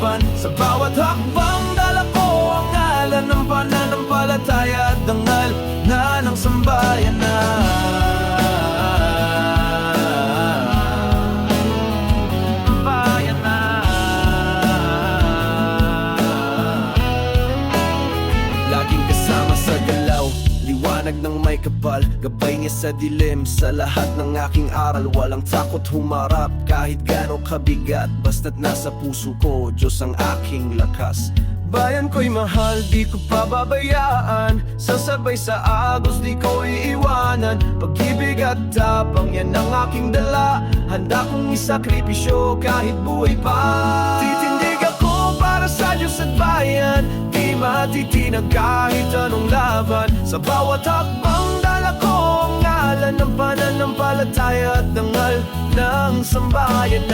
laban Sa bawat hakbang dala ko ang ngalan ng pananampalataya At dangal na ng sambayan na liwanag ng may kapal Gabay niya sa dilim Sa lahat ng aking aral Walang takot humarap kahit gano'n kabigat Basta't nasa puso ko Diyos ang aking lakas. Bayan ko'y mahal, di ko pababayaan. Sasabay sa agos, di ko iiwanan Pag-ibig at tapang, yan ang aking dala. Handa kong isakripisyo kahit buhay pa. Titindig ako para sa Diyos at bayan. Di matitinag kahit anong laban. Sa bawat hakbang dala ko ang ngalan Ng pananampalataya at dangal ng sambahayan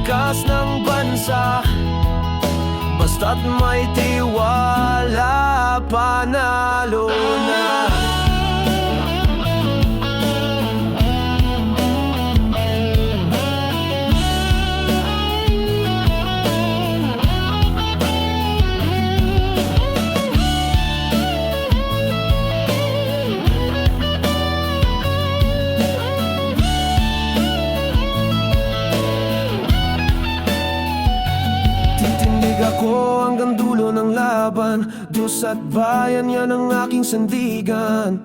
Lakas ng bansa. Basta't may tiwala Panalo na Titindig ako hanggang dulo ng laban. Diyos at bayan yan ang aking sandigan